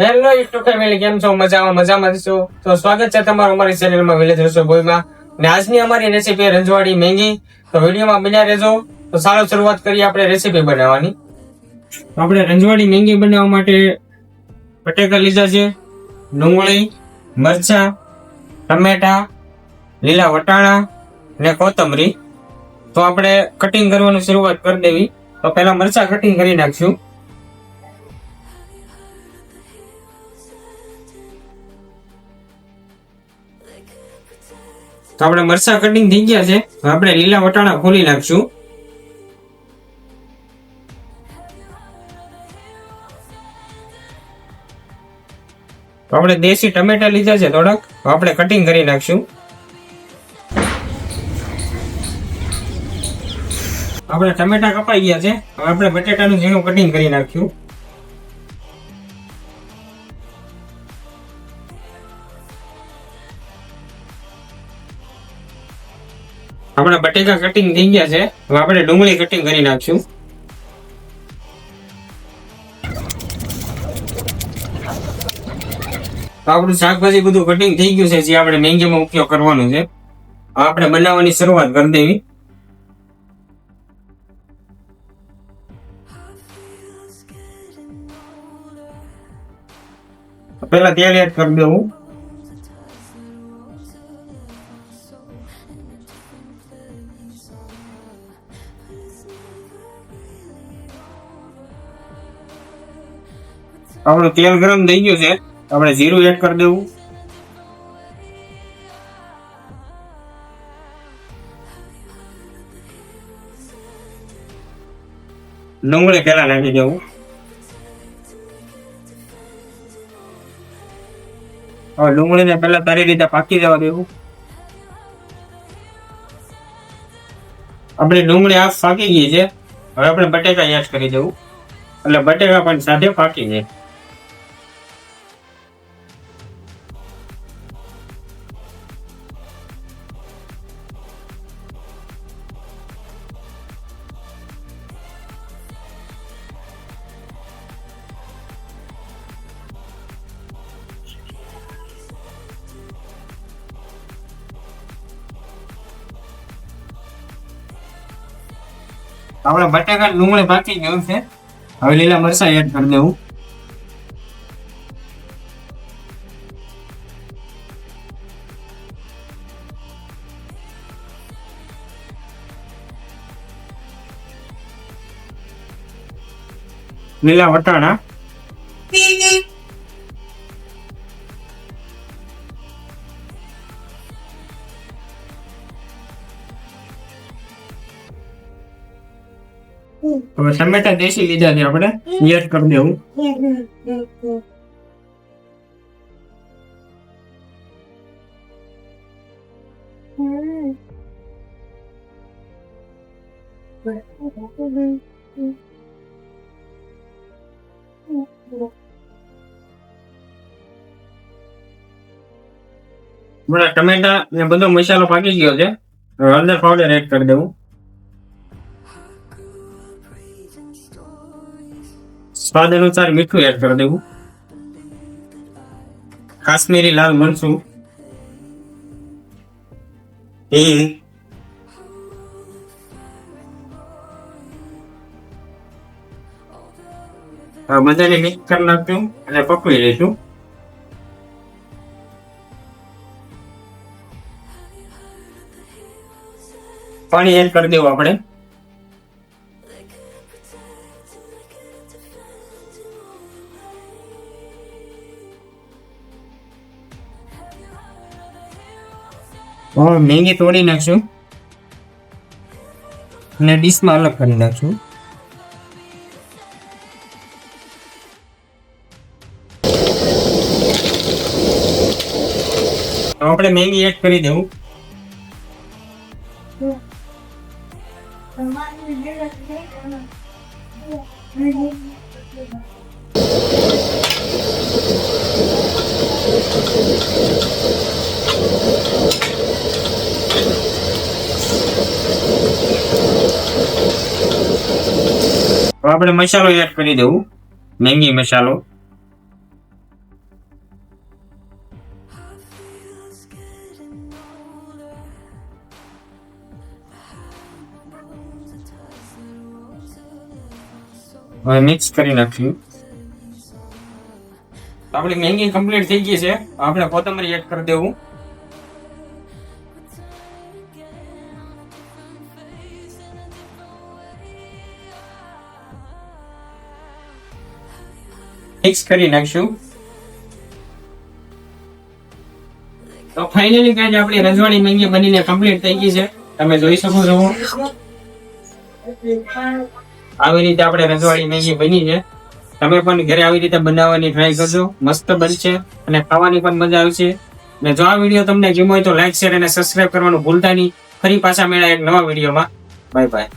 Hello YouTube family કેમ છો? મજામાં મજામાં છો? તો સ્વાગત છે તમારું અમારી ચેનલમાં વિલેજ રસોઈમાં ને આજની અમારી રેસીપી રંજવાડી મેંગી. તો વિડીયોમાં બન્યા રહેજો. તો સારો શરૂઆત કરીએ આપણે રેસીપી બનાવવાની. આપણે રંજવાડી મેંગી બનાવવા માટે બટેકા લીધા છે, ડુંગળી, મરચા, ટમેટા, લીલા વટાણા ને કોથમરી. તો આપણે કટિંગ કરવાની શરૂઆત કરી દેવી. તો પહેલા મરચા કટિંગ કરી નાખશું. તો આપણે મરચા કટિંગ થઈ ગયા છે. આપણે લીલા વટાણા ખોલી નાખશું. આપણે દેશી ટમેટા લીધા છે થોડાક. આપણે કટિંગ કરી નાખશું. આપણે ટમેટા કપાઈ ગયા છે. હવે આપણે બટેટાનું ઝીણું કટિંગ કરી નાખ્યું. આપણા બટેકા કટિંગ થઈ ગયા છે. હવે આપણે ડુંગળી કટિંગ કરી નાખશું. આપણું શાકભાજી બધું કટિંગ થઈ ગયું છે, જે આપણે મેંગીમાં ઉપયોગ કરવાનો છે. આપણે બનાવવાની શરૂઆત કરી દેવી. પહેલા તેલ એડ કરી દેવું આપણું તેલ ગરમ થઈ ગયું છે આપણે જીરું એડ કરી દેવું. ડુંગળી પેલા નાખી દેવું. હવે ડુંગળીને પેલા સારી રીતે પાકી જવા દેવું. આપણી ડુંગળી આ પાકી ગઈ છે. હવે આપણે બટેકા એડ કરી દેવું. એટલે બટેકા પણ સાથે પાકી જાય. આપણે બટાકા ડુંગળી પાકી ગયું છે. હવે લીલા મરચા એડ કરી દેવું. લીલા વટાણા. હવે ટમેટા દેશી લીધા છે આપણે એડ કરી દેવું બરાબર ટમેટા ને બધો મસાલો પાકી ગયો છે હવે હળદર પાવડર એડ કરી દેવું સ્વાદ અનુસાર મીઠું એડ કરી દેવું. કાશ્મીરી લાલ મરચું હિંગ બધાને મિક્સ કરી નાખશું અને પકવી લઈશું પાણી એડ કરી દેવું આપણે. હવે મેંગી તોડી નાખશું. અને ડીશમાં અલગ કરી નાખશું. આપણે મેંગી એડ કરી દેવું. હવે આપણે મસાલો એડ કરી દેવું. મેંગી મસાલો. હવે મિક્સ કરી નાખ્યું. આપણી મેંગી કમ્પ્લીટ થઈ ગઈ છે. આપણે કોથમરી એડ કરી દેવું. મિક્સ કરી નાખશું તો ફાઇનલી ગાઈઝ આપણી રજવાડી મેંગી બનીને કમ્પ્લીટ થઈ ગઈ છે? તમે જોઈ શકો છો. આવી રીતે આપણે રજવાડી મેગી બની છે. તમે પણ ઘરે આવી રીતે બનાવવાની ટ્રાય કરજો. મસ્ત બનશે અને ખાવાની પણ મજા આવશે. અને જો આ વીડિયો તમને ગમ્યો હોય તો લાઈક શેર અને સબસ્ક્રાઇબ કરવાનું ભૂલતા નહીં. ફરી પાછા મળ્યા એક નવા વિડીયોમાં. Bye bye